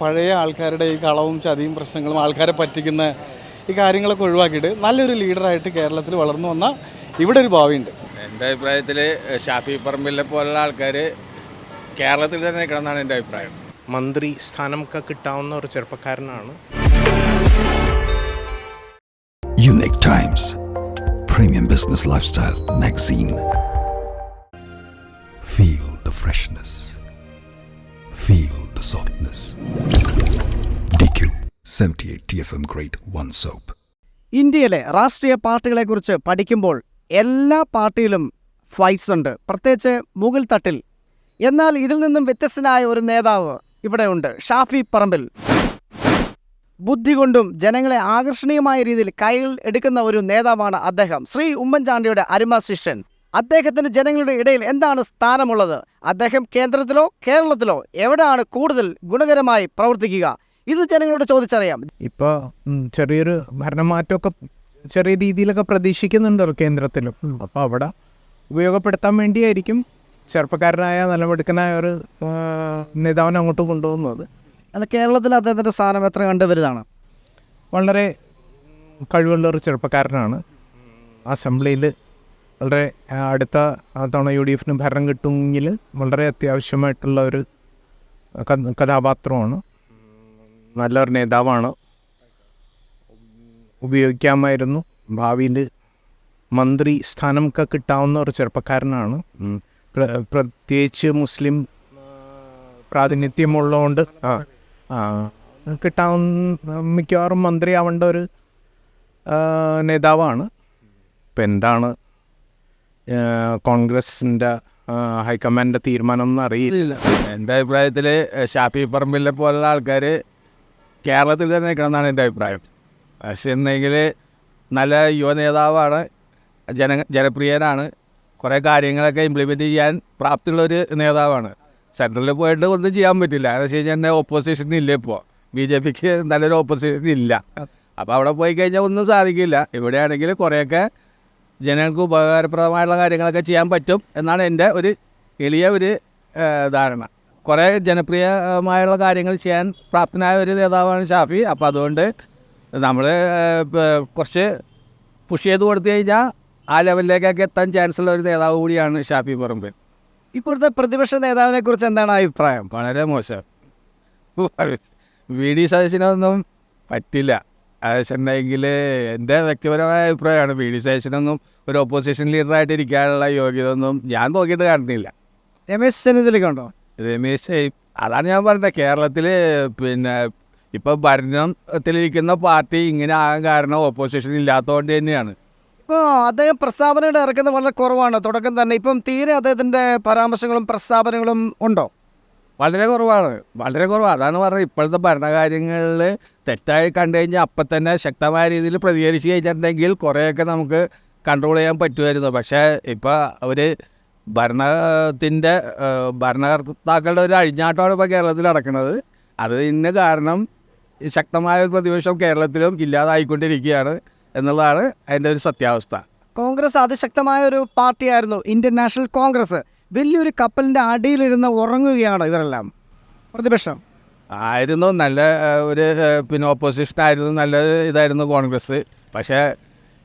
പഴയ ആൾക്കാരുടെ ഈ കളവും ചതിയും പ്രശ്നങ്ങളും ആൾക്കാരെ പറ്റിക്കുന്ന ഈ കാര്യങ്ങളൊക്കെ ഒഴിവാക്കിയിട്ട് നല്ലൊരു ലീഡറായിട്ട് കേരളത്തിൽ വളർന്നു വന്ന ഇവിടെ ഒരു ഭാവിയുണ്ട്. എന്റെ അഭിപ്രായത്തിൽ ഷാഫി പറമ്പിലെ പോലുള്ള ആൾക്കാർ കേരളത്തിൽ തന്നെ നിൽക്കണമെന്നാണ് എന്റെ അഭിപ്രായം. മന്ത്രി സ്ഥാനമൊക്കെ കിട്ടാവുന്ന ഒരു ചെറുപ്പക്കാരനാണ്. Unique times premium business lifestyle magazine feel the Lifestyle Feel the softness. DQ 78 TFM Grade 1 Soap. ഇന്ത്യയിലെ രാഷ്ട്രീയ പാർട്ടികളെക്കുറിച്ച് പഠിക്കുമ്പോൾ എല്ലാ പാർട്ടിയിലും ഫൈറ്റ്സ് ഉണ്ട്. പ്രത്യേകിച്ച് മുകൾ തട്ടിൽ. എന്നാൽ ഇതിൽ നിന്നും വ്യത്യസ്തനായ ഒരു നേതാവ് ഇവിടെയുണ്ട് ഷാഫി പറമ്പിൽ. ബുദ്ധി കൊണ്ടും ജനങ്ങളെ ആകർഷണീയമായ രീതിയിൽ കൈകൾ എടുക്കുന്ന ഒരു നേതാവാണ് അദ്ദേഹം. ശ്രീ ഉമ്മൻചാണ്ടിയുടെ അരുമ ശിഷ്യൻ. അദ്ദേഹത്തിന് ജനങ്ങളുടെ ഇടയിൽ എന്താണ് സ്ഥാനമുള്ളത്? അദ്ദേഹം കേന്ദ്രത്തിലോ കേരളത്തിലോ എവിടെയാണ് കൂടുതൽ ഗുണകരമായി പ്രവർത്തിക്കുക? ഇത് ജനങ്ങളോട് ചോദിച്ചറിയാം. ഇപ്പോൾ ചെറിയൊരു ഭരണമാറ്റമൊക്കെ ചെറിയ രീതിയിലൊക്കെ പ്രതീക്ഷിക്കുന്നുണ്ടല്ലോ കേന്ദ്രത്തിലും. അപ്പോൾ അവിടെ ഉപയോഗപ്പെടുത്താൻ വേണ്ടിയായിരിക്കും ചെറുപ്പക്കാരനായ നിലമെടുക്കനായ ഒരു നേതാവിനെ അങ്ങോട്ട് കൊണ്ടുപോകുന്നത്. അല്ല കേരളത്തിൽ അദ്ദേഹത്തിന്റെ സ്ഥാനം എത്ര കണ്ടുവരുന്നതാണ്? വളരെ കഴിവുള്ള ഒരു ചെറുപ്പക്കാരനാണ്. അസംബ്ലിയിൽ വളരെ അടുത്ത തവണ യു ഡി എഫിന് ഭരണം കിട്ടുമെങ്കിൽ വളരെ അത്യാവശ്യമായിട്ടുള്ള ഒരു കഥ- കഥാപാത്രമാണ്. നല്ലൊരു നേതാവാണ്. ഉപയോഗിക്കാമായിരുന്നു. ഭാവിയിൽ മന്ത്രി സ്ഥാനമൊക്കെ കിട്ടാവുന്ന ഒരു ചെറുപ്പക്കാരനാണ്. പ്രത്യേകിച്ച് മുസ്ലിം പ്രാതിനിധ്യമുള്ളതുകൊണ്ട് ആ കിട്ടാവുന്ന മിക്കവാറും മന്ത്രിയാവേണ്ട ഒരു നേതാവാണ്. ഇപ്പം എന്താണ് കോൺഗ്രസിന്റെ ഹൈക്കമാൻഡിന്റെ തീരുമാനം ഒന്നും അറിയില്ല. എന്റെ അഭിപ്രായത്തിൽ ഷാഫി പറമ്പിലെ പോലുള്ള ആൾക്കാർ കേരളത്തിൽ തന്നെ നിൽക്കണമെന്നാണ് എന്റെ അഭിപ്രായം. പക്ഷേ ഉണ്ടെങ്കിൽ നല്ല യുവ നേതാവാണ് ജന ജനപ്രിയനാണ് കുറേ കാര്യങ്ങളൊക്കെ ഇംപ്ലിമെന്റ് ചെയ്യാൻ പ്രാപ്തിയുള്ളൊരു നേതാവാണ്. സെൻട്രലിൽ പോയിട്ട് ഒന്നും ചെയ്യാൻ പറ്റില്ല. എന്ന് വെച്ച് കഴിഞ്ഞാൽ തന്നെ ഓപ്പോസിഷൻ ഇല്ല ഇപ്പോൾ ബി ജെ പിക്ക് നല്ലൊരു ഓപ്പോസിഷൻ ഇല്ല. അപ്പോൾ അവിടെ പോയി കഴിഞ്ഞാൽ ഒന്നും സാധിക്കില്ല. ഇവിടെയാണെങ്കിൽ കുറേയൊക്കെ ജനങ്ങൾക്ക് ഉപകാരപ്രദമായുള്ള കാര്യങ്ങളൊക്കെ ചെയ്യാൻ പറ്റും എന്നാണ് എന്റെ ഒരു എളിയ ഒരു ധാരണ. കുറേ ജനപ്രിയമായുള്ള കാര്യങ്ങൾ ചെയ്യാൻ പ്രാപ്തനായ ഒരു നേതാവാണ് ഷാഫി. അപ്പോൾ അതുകൊണ്ട് നമ്മൾ കുറച്ച് പുഷ് ചെയ്ത് കൊടുത്തു കഴിഞ്ഞാൽ ആ ലെവലിലേക്കൊക്കെ എത്താൻ ചാൻസ് ഉള്ള ഒരു നേതാവ് കൂടിയാണ് ഷാഫി പറമ്പിൽ. ഇപ്പോഴത്തെ പ്രതിപക്ഷ നേതാവിനെ കുറിച്ച് എന്താണ് അഭിപ്രായം? വളരെ മോശം. വി. ഡി. സതീശനൊന്നും പറ്റില്ല. അതെന്നുണ്ടെങ്കിൽ എന്റെ വ്യക്തിപരമായ അഭിപ്രായമാണ്. വി ഡി ശേഷനൊന്നും ഒരു ഓപ്പോസിഷൻ ലീഡറായിട്ട് ഇരിക്കാനുള്ള യോഗ്യത ഒന്നും ഞാൻ നോക്കിയിട്ട് കാണുന്നില്ല. രമേശ് ചെന്നിത്തലയ്ക്ക് ഉണ്ടോ? രമേശ് അതാണ് ഞാൻ പറഞ്ഞത്. കേരളത്തിൽ പിന്നെ ഇപ്പോൾ ഭരണത്തിലിരിക്കുന്ന പാർട്ടി ഇങ്ങനെ ആകാൻ കാരണം ഓപ്പോസിഷൻ ഇല്ലാത്തതുകൊണ്ട് തന്നെയാണ്. ഇപ്പോൾ അദ്ദേഹം പ്രസ്താവനയുടെ ഇറക്കുന്നത് വളരെ കുറവാണ്. തുടക്കം തന്നെ ഇപ്പം തീരെ അദ്ദേഹത്തിന്റെ പരാമർശങ്ങളും പ്രസ്താവനകളും ഉണ്ടോ? വളരെ കുറവാണ്. വളരെ കുറവാണ് അതാണ് പറഞ്ഞത്. ഇപ്പോഴത്തെ ഭരണകാര്യങ്ങളിൽ തെറ്റായി കണ്ടു കഴിഞ്ഞാൽ അപ്പം തന്നെ ശക്തമായ രീതിയിൽ പ്രതികരിച്ച് കഴിഞ്ഞിട്ടുണ്ടെങ്കിൽ കുറേയൊക്കെ നമുക്ക് കൺട്രോൾ ചെയ്യാൻ പറ്റുമായിരുന്നു. പക്ഷേ ഇപ്പോൾ അവർ ഭരണത്തിന്റെ ഭരണകർത്താക്കളുടെ ഒരു അഴിഞ്ഞാട്ടമാണ് ഇപ്പോൾ കേരളത്തിൽ നടക്കുന്നത്. അതിന് കാരണം ശക്തമായ ഒരു പ്രതിപക്ഷം കേരളത്തിലും ഇല്ലാതായിക്കൊണ്ടിരിക്കുകയാണ് എന്നുള്ളതാണ് അതിന്റെ ഒരു സത്യാവസ്ഥ. കോൺഗ്രസ് അതിശക്തമായ ഒരു പാർട്ടിയായിരുന്നു ഇന്ത്യൻ നാഷണൽ കോൺഗ്രസ്. വലിയൊരു കപ്പലിന്റെ അടിയിലിരുന്ന് ഉറങ്ങുകയാണ് ഇവരെല്ലാം. പ്രതിപക്ഷം. ആയിരുന്നു നല്ല ഒരു പിന്നെ ഓപ്പോസിഷൻ ആയിരുന്നു നല്ല ഇതായിരുന്നു കോൺഗ്രസ്. പക്ഷേ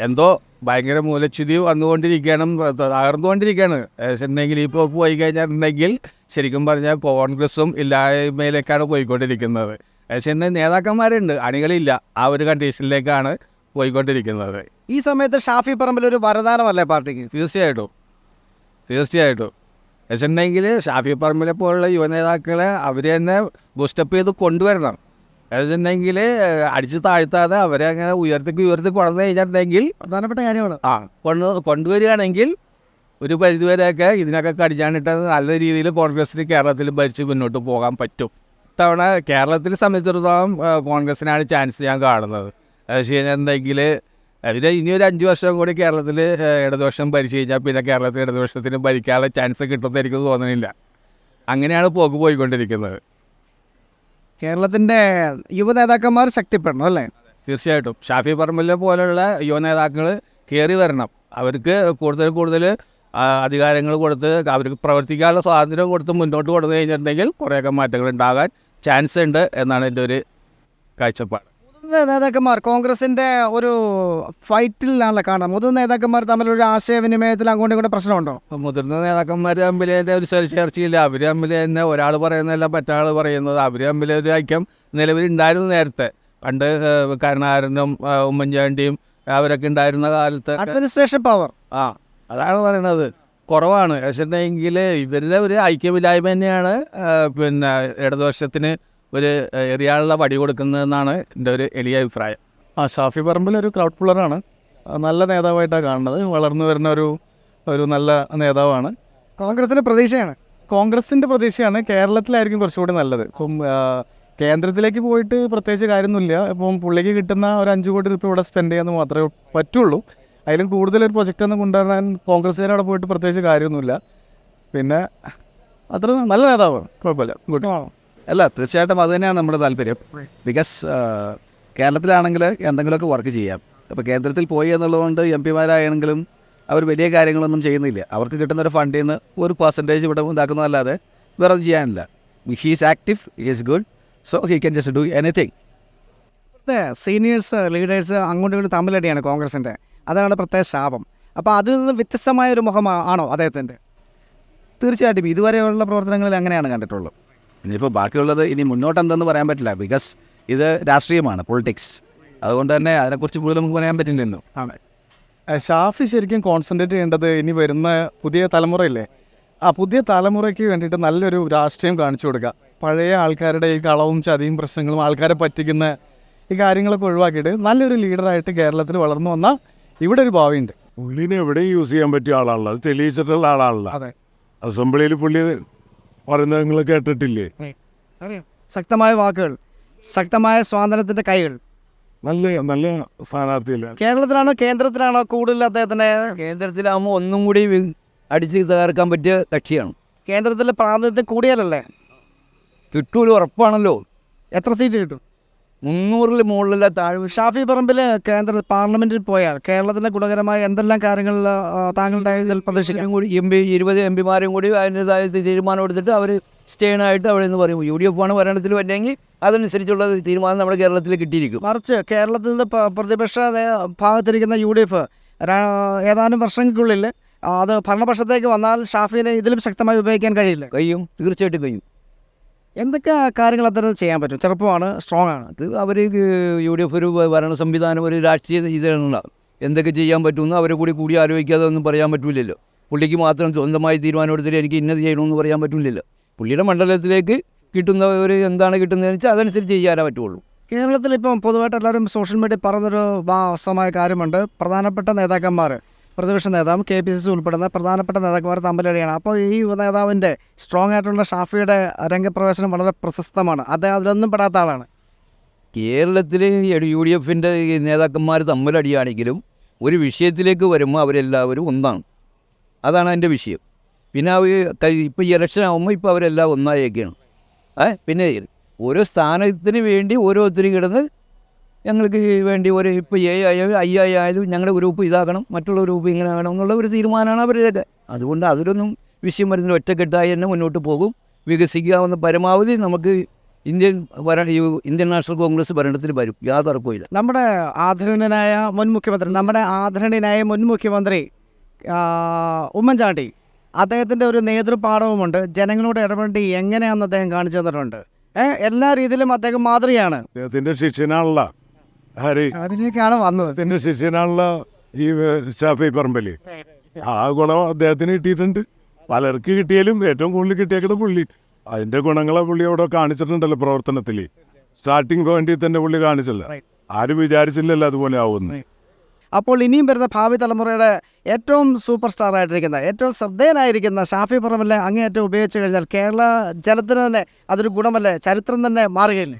എന്തോ ഭയങ്കര മൂലച്യുതി വന്നുകൊണ്ടിരിക്കുകയാണ് തകർന്നുകൊണ്ടിരിക്കുകയാണ്. ഉണ്ടെങ്കിൽ ഇപ്പോൾ പോയി കഴിഞ്ഞിട്ടുണ്ടെങ്കിൽ ശരിക്കും പറഞ്ഞാൽ കോൺഗ്രസും ഇല്ലായ്മയിലേക്കാണ് പോയിക്കൊണ്ടിരിക്കുന്നത്. പക്ഷേ നേതാക്കന്മാരുണ്ട് അണികളില്ല. ആ ഒരു കണ്ടീഷനിലേക്കാണ് പോയിക്കൊണ്ടിരിക്കുന്നത്. ഈ സമയത്ത് ഷാഫി പറമ്പിൽ ഒരു വരദാനമല്ലേ പാർട്ടിക്ക്? തീർച്ചയായിട്ടും. തീർച്ചയായിട്ടും. വെച്ചിട്ടുണ്ടെങ്കിൽ ഷാഫി പറമ്പിലെ പോലുള്ള യുവനേതാക്കളെ അവർ തന്നെ ബൂസ്റ്റപ്പ് ചെയ്ത് കൊണ്ടുവരണം. വെച്ചിട്ടുണ്ടെങ്കിൽ അടിച്ച് താഴ്ത്താതെ അവരെ അങ്ങനെ ഉയർത്തി ഉയർത്തി കൊണ്ടു കഴിഞ്ഞിട്ടുണ്ടെങ്കിൽ പ്രധാനപ്പെട്ട കാര്യമാണ്. ആ കൊണ്ട് കൊണ്ടുവരികയാണെങ്കിൽ ഒരു പരിധിവരെയൊക്കെ ഇതിനൊക്കെ കടിച്ചാണിട്ട് നല്ല രീതിയിൽ കോൺഗ്രസ്സിന് കേരളത്തിൽ ഭരിച്ച് മുന്നോട്ട് പോകാൻ പറ്റും. ഇത്തവണ കേരളത്തിൽ സംബന്ധിച്ചിടത്തോളം കോൺഗ്രസിനാണ് കോൺഗ്രസ്സിനാണ് ചാൻസ് ഞാൻ കാണുന്നത്. വെച്ച് കഴിഞ്ഞിട്ടുണ്ടെങ്കിൽ അവർ ഇനി ഒരു അഞ്ച് വർഷം കൂടി കേരളത്തിൽ ഇടതുപക്ഷം ഭരിച്ചു കഴിഞ്ഞാൽ പിന്നെ കേരളത്തിൽ ഇടതുപക്ഷത്തിന് ഭരിക്കാനുള്ള ചാൻസ് കിട്ടുമെന്ന് എനിക്ക് തോന്നുന്നില്ല അങ്ങനെയാണ് പോക്ക് പോയിക്കൊണ്ടിരിക്കുന്നത്. കേരളത്തിന്റെ യുവ നേതാക്കന്മാർ ശക്തിപ്പെടണം അല്ലേ? തീർച്ചയായിട്ടും. ഷാഫി പറമ്പിലെ പോലുള്ള യുവ നേതാക്കൾ കയറി വരണം. അവർക്ക് കൂടുതൽ കൂടുതൽ അധികാരങ്ങൾ കൊടുത്ത് അവർക്ക് പ്രവർത്തിക്കാനുള്ള സ്വാതന്ത്ര്യം കൊടുത്ത് മുന്നോട്ട് കൊടുത്തു കഴിഞ്ഞിട്ടുണ്ടെങ്കിൽ കുറേയൊക്കെ മാറ്റങ്ങൾ ഉണ്ടാകാൻ ചാൻസ് ഉണ്ട് എന്നാണ് എന്റെ ഒരു കാഴ്ചപ്പാട്. നേതാക്കന്മാർ കോൺഗ്രസിന്റെ ഒരു ഫൈറ്റിലാണല്ലോ കാണാം മുതിർന്ന നേതാക്കന്മാർ തമ്മിലൊരു ആശയവിനിമയത്തിൽ അങ്ങോട്ടും ഇങ്ങോട്ടും പ്രശ്നമുണ്ടോ? മുതിർന്ന നേതാക്കന്മാർ തമ്മിൽ ഒരു ചർച്ച ചർച്ചയില്ല. അവർ തമ്മിൽ തന്നെ ഒരാൾ പറയുന്നതല്ല മറ്റാൾ പറയുന്നത്. അവർ തമ്മിൽ ഒരു ഐക്യം നിലവിലുണ്ടായിരുന്നു നേരത്തെ. പണ്ട് കരുണാകരനും ഉമ്മൻചാണ്ടിയും അവരൊക്കെ ഉണ്ടായിരുന്ന കാലത്ത് അഡ്മിനിസ്ട്രേഷൻ പവർ ആ അതാണ് പറയുന്നത് കുറവാണ്. പക്ഷേ ഇവരുടെ ഒരു ഐക്യമില്ലായ്മ തന്നെയാണ് പിന്നെ ഇടതുപക്ഷത്തിന് ഒരു എറിയാനുള്ള വടി കൊടുക്കുന്നതെന്നാണ് എന്റെ ഒരു എളിയ അഭിപ്രായം. ആ ഷാഫി പറമ്പിൽ ഒരു ക്രൗഡ് പുള്ളറാണ്. നല്ല നേതാവായിട്ടാണ് കാണുന്നത്. വളർന്നു വരുന്ന ഒരു ഒരു നല്ല നേതാവാണ്. കോൺഗ്രസിന്റെ പ്രതീക്ഷയാണ്. കോൺഗ്രസിന്റെ പ്രതീക്ഷയാണ്. കേരളത്തിലായിരിക്കും കുറച്ചുകൂടി നല്ലത്. ഇപ്പം കേന്ദ്രത്തിലേക്ക് പോയിട്ട് പ്രത്യേകിച്ച് കാര്യമൊന്നുമില്ല. ഇപ്പം പുള്ളിക്ക് കിട്ടുന്ന ഒരു അഞ്ച് കോടി രൂപ ഇവിടെ സ്പെൻഡ് ചെയ്യാമെന്ന് മാത്രമേ പറ്റുള്ളൂ. അതിലും കൂടുതൽ ഒരു പ്രൊജക്റ്റ് ഒന്നും കൊണ്ടുവരാൻ കോൺഗ്രസ്സുകാർ അവിടെ പോയിട്ട് പ്രത്യേകിച്ച് കാര്യമൊന്നുമില്ല. പിന്നെ അത്ര നല്ല നേതാവാണ്. കുഴപ്പമില്ല. ഗുഡ് അല്ല തീർച്ചയായിട്ടും അത് തന്നെയാണ് നമ്മുടെ താല്പര്യം. ബിക്കോസ് കേരളത്തിലാണെങ്കിൽ എന്തെങ്കിലുമൊക്കെ വർക്ക് ചെയ്യാം. അപ്പോൾ കേന്ദ്രത്തിൽ പോയി എന്നുള്ളതുകൊണ്ട് എം പിമാരായാണെങ്കിലും അവർ വലിയ കാര്യങ്ങളൊന്നും ചെയ്യുന്നില്ല. അവർക്ക് കിട്ടുന്ന ഒരു ഫണ്ടിൽ നിന്ന് ഒരു പെർസെന്റേജ് ഇവിടെ ഉണ്ടാക്കുന്നതല്ലാതെ വേറെ ഒന്നും ചെയ്യാനില്ല he's active is good so he can just do anything seniors leaders അങ്ങോട്ടും ഇങ്ങോട്ടും തമ്മിലടിയാണ് കോൺഗ്രസിന്റെ അതാണ് പ്രത്യേക ശാപം. അപ്പോൾ അതിൽ നിന്ന് വ്യത്യസ്തമായ ഒരു മുഖമാണോ ആണോ അദ്ദേഹത്തിന്റെ? തീർച്ചയായിട്ടും ഇതുവരെയുള്ള പ്രവർത്തനങ്ങളിൽ അങ്ങനെയാണ് കണ്ടിട്ടുള്ളത്. ഇനിയിപ്പോൾ ബാക്കിയുള്ളത് ഇനി മുന്നോട്ട് എന്തെന്ന് പറയാൻ പറ്റില്ല. ബിക്കോസ് ഇത് രാഷ്ട്രീയമാണ് പൊളിറ്റിക്സ് അതുകൊണ്ട് തന്നെ അതിനെക്കുറിച്ച് കൂടുതൽ നമുക്ക് പറയാൻ പറ്റില്ലല്ലോ. ഷാഫി ശരിക്കും കോൺസെൻട്രേറ്റ് ചെയ്യേണ്ടത് ഇനി വരുന്ന പുതിയ തലമുറയില്ലേ? ആ പുതിയ തലമുറയ്ക്ക് വേണ്ടിയിട്ട് നല്ലൊരു രാഷ്ട്രീയം കാണിച്ചു കൊടുക്കുക. പഴയ ആൾക്കാരുടെ ഈ കളവും ചതിയും പ്രശ്നങ്ങളും ആൾക്കാരെ പറ്റിക്കുന്ന ഈ കാര്യങ്ങളൊക്കെ ഒഴിവാക്കിയിട്ട് നല്ലൊരു ലീഡറായിട്ട് കേരളത്തിൽ വളർന്നു വന്ന ഇവിടെ ഒരു ഭാവിയുണ്ട്. പുള്ളിനെ എവിടെയും യൂസ് ചെയ്യാൻ പറ്റിയ ആളാണല്ലോ. അത് തെളിയിച്ചിട്ടുള്ള ആളാണല്ലോ. അതെ. അസംബ്ലിയിൽ പുള്ളി പറയുന്നത് നിങ്ങൾ കേട്ടിട്ടില്ലേ ശക്തമായ വാക്കുകൾ ശക്തമായ സ്വാതന്ത്ര്യത്തിന്റെ കൈകൾ. നല്ല നല്ല സ്ഥാനാർത്ഥിയില്ല? കേരളത്തിലാണോ കേന്ദ്രത്തിലാണോ കൂടുതൽ അദ്ദേഹത്തിന് കേന്ദ്രത്തിലാകുമ്പോൾ ഒന്നും കൂടി അടിച്ച് തകർക്കാൻ പറ്റിയ കക്ഷിയാണ്. കേന്ദ്രത്തിലെ പ്രാതിനിധ്യം കൂടിയാലല്ലേ? കിട്ടൂല ഉറപ്പാണല്ലോ. എത്ര സീറ്റ് കിട്ടും? മുന്നൂറിൽ മുകളിലെ താഴെ ഷാഫി പറമ്പിൽ കേന്ദ്ര പാർലമെന്റിൽ പോയാൽ കേരളത്തിന്റെ ഗുണകരമായ എന്തെല്ലാം കാര്യങ്ങൾ താങ്കളുടെ ഇതിൽ കൂടി എം പി ഇരുപത് എം പിമാരും കൂടി അതിന്റെതായ തീരുമാനം എടുത്തിട്ട് അവർ സ്റ്റേണായിട്ട് അവിടെ നിന്ന് പറയും. യു ഡി എഫ് ആണ് ഭരണത്തിൽ വരണമെങ്കിൽ അതനുസരിച്ചുള്ള തീരുമാനം നമ്മുടെ കേരളത്തിൽ കിട്ടിയിരിക്കും. മറിച്ച് കേരളത്തിൽ നിന്ന് പ്രതിപക്ഷ ഭാഗത്തിരിക്കുന്ന യു ഡി എഫ് ഏതാനും വർഷങ്ങൾക്കുള്ളിൽ അത് ഭരണപക്ഷത്തേക്ക് വന്നാൽ ഷാഫിനെ ഇതിലും ശക്തമായി ഉപയോഗിക്കാൻ കഴിയില്ല. കഴിയും. തീർച്ചയായിട്ടും കഴിയും. എന്തൊക്കെ കാര്യങ്ങൾ അത്തരം ചെയ്യാൻ പറ്റും? ചെറുപ്പമാണ് സ്ട്രോങ് ആണ്. അത് അവർ യു ഡി എഫ് ഒരു ഭരണ സംവിധാനം ഒരു രാഷ്ട്രീയ ഇതാണ് എന്തൊക്കെ ചെയ്യാൻ പറ്റുമെന്ന് അവരെ കൂടി കൂടി ആലോചിക്കാതെ ഒന്നും പറയാൻ പറ്റില്ലല്ലോ പുള്ളിക്ക് മാത്രം സ്വന്തമായി തീരുമാനം എടുത്തിട്ട് എനിക്ക് ഇന്നത് ചെയ്യണമെന്ന് പറയാൻ പറ്റില്ലല്ലോ പുള്ളിയുടെ മണ്ഡലത്തിലേക്ക് കിട്ടുന്ന ഒരു എന്താണ് കിട്ടുന്നതെന്ന് വെച്ചാൽ അതനുസരിച്ച് ചെയ്യാനേ പറ്റുള്ളൂ. കേരളത്തിൽ ഇപ്പം പൊതുവായിട്ട് എല്ലാവരും സോഷ്യൽ മീഡിയ പറഞ്ഞൊരു വാസമായ കാര്യമുണ്ട്. പ്രധാനപ്പെട്ട നേതാക്കന്മാർ പ്രതിപക്ഷ നേതാവും കെ പി സി സി ഉൾപ്പെടുന്ന പ്രധാനപ്പെട്ട നേതാക്കന്മാർ തമ്മിലടിയാണ്. അപ്പോൾ ഈ നേതാവിന്റെ സ്ട്രോങ് ആയിട്ടുള്ള ഷാഫിയുടെ രംഗപ്രവേശനം വളരെ പ്രശസ്തമാണ്. അദ്ദേഹം അതിലൊന്നും പെടാത്ത ആളാണ്. കേരളത്തിൽ യു ഡി എഫിന്റെ നേതാക്കന്മാർ തമ്മിലടിയാണെങ്കിലും ഒരു വിഷയത്തിലേക്ക് വരുമ്പോൾ അവരെല്ലാവരും ഒന്നാണ്. അതാണ് അതിന്റെ വിഷയം. പിന്നെ അവർ ഇപ്പോൾ ഈ ഇലക്ഷൻ ആകുമ്പോൾ ഇപ്പോൾ അവരെല്ലാം ഒന്നായേക്കാണ്. ഏ പിന്നെ ഓരോ സ്ഥാനത്തിന് വേണ്ടി ഓരോരുത്തരും കിടന്ന് ഞങ്ങൾക്ക് വേണ്ടി ഒരു ഇപ്പോൾ എ ആയാലും ഐ ആയാലും ഞങ്ങളുടെ ഗ്രൂപ്പ് ഇതാക്കണം മറ്റുള്ള ഗ്രൂപ്പ് ഇങ്ങനെ ആകണം എന്നുള്ള ഒരു തീരുമാനമാണ് അവരുടെയൊക്കെ അതുകൊണ്ട് അതിലൊന്നും വിഷയം വരുന്നില്ല ഒറ്റക്കെട്ടായി തന്നെ മുന്നോട്ട് പോകും. വികസിക്കാവുന്ന പരമാവധി നമുക്ക് ഇന്ത്യൻ ഭര ഇന്ത്യൻ നാഷണൽ കോൺഗ്രസ് ഭരണത്തിൽ വരും. യാതൊരു ഉറപ്പുമില്ല. നമ്മുടെ ആദരണീയനായ മുൻ മുഖ്യമന്ത്രി നമ്മുടെ ആദരണീയനായ മുൻ മുഖ്യമന്ത്രി ഉമ്മൻചാണ്ടി അദ്ദേഹത്തിന്റെ ഒരു നേതൃപാഠവുമുണ്ട്. ജനങ്ങളോട് ഇടപെടി എങ്ങനെയാണെന്ന് അദ്ദേഹം കാണിച്ചു തന്നിട്ടുണ്ട്. എല്ലാ രീതിയിലും അദ്ദേഹം മാതൃകയാണ്. അദ്ദേഹത്തിന്റെ ശിഷ്യനാണല്ലോ. ആര്? അതിലേക്കാണ് വന്നത്. അദ്ദേഹത്തിന്റെ ശിഷ്യനാണല്ലോ ഈ ഷാഫി പറമ്പൽ. ആ ഗുണം അദ്ദേഹത്തിന് കിട്ടിയിട്ടുണ്ട്. പലർക്ക് കിട്ടിയാലും ഏറ്റവും കൂടുതൽ കിട്ടിയേക്കുന്ന പുള്ളി. അതിന്റെ ഗുണങ്ങളെ പുള്ളി അവിടെ കാണിച്ചിട്ടുണ്ടല്ലോ പ്രവർത്തനത്തിൽ സ്റ്റാർട്ടിങ് പോയിന്റിൽ തന്നെ പുള്ളി കാണിച്ചല്ല. ആരും വിചാരിച്ചില്ലല്ലോ അതുപോലെ ആവുന്നു അപ്പോൾ ഇനിയും വരുന്ന ഭാവി തലമുറയുടെ ഏറ്റവും സൂപ്പർ സ്റ്റാർ ആയിട്ടിരിക്കുന്ന ഏറ്റവും ശ്രദ്ധേയനായിരിക്കുന്ന ഷാഫി പറമ്പിലെ അങ്ങേയറ്റം ഉപയോഗിച്ച് കഴിഞ്ഞാൽ കേരള ജനത്തിന് തന്നെ അതൊരു ഗുണമല്ലേ? ചരിത്രം തന്നെ മാറുകയില്ലേ?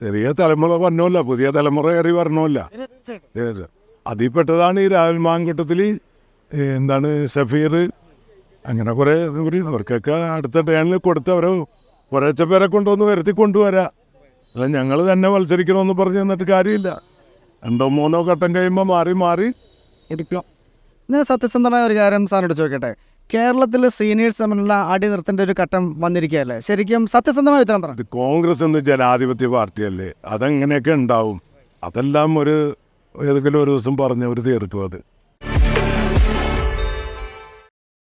ചെറിയ തലമുറ പറഞ്ഞോല്ല പുതിയ തലമുറ കയറി പറഞ്ഞോല്ല അതിൽ പെട്ടതാണ് ഈ രാഹുൽ മാങ്കൂട്ടത്തിൽ എന്താണ് സഫീർ അങ്ങനെ കുറേ അവർക്കൊക്കെ അടുത്ത ടേണിൽ കൊടുത്ത് അവരെ കുറേച്ച പേരെ കൊണ്ടുവന്ന് വരുത്തി കൊണ്ടുവരാം. അല്ല ഞങ്ങൾ തന്നെ മത്സരിക്കണമെന്ന് പറഞ്ഞു തന്നിട്ട് കാര്യമില്ല. രണ്ടോ മൂന്നോ ഘട്ടം കഴിയുമ്പോൾ മാറി മാറി എടുക്കാം. ഞാൻ സത്യസന്ധമായ ഒരു കാര്യം സാറിനോട് ചോദിക്കട്ടെ? കേരളത്തിൽ സീനിയേഴ്സ് തമ്മിലുള്ള അടി നിർത്തേണ്ട ഒരു ഘട്ടം വന്നിരിക്കുകയല്ലേ? ശരിക്കും സത്യസന്ധമായ ഉത്തരം പറഞ്ഞു ഇത് കോൺഗ്രസ് എന്ന് ജനാധിപത്യ പാർട്ടിയല്ലേ? അതെങ്ങനെയൊക്കെ ഉണ്ടാവും? അതെല്ലാം ഒരു ഏതെങ്കിലും ഒരു ദിവസം പറഞ്ഞ് അവർ തീർക്കും അത്.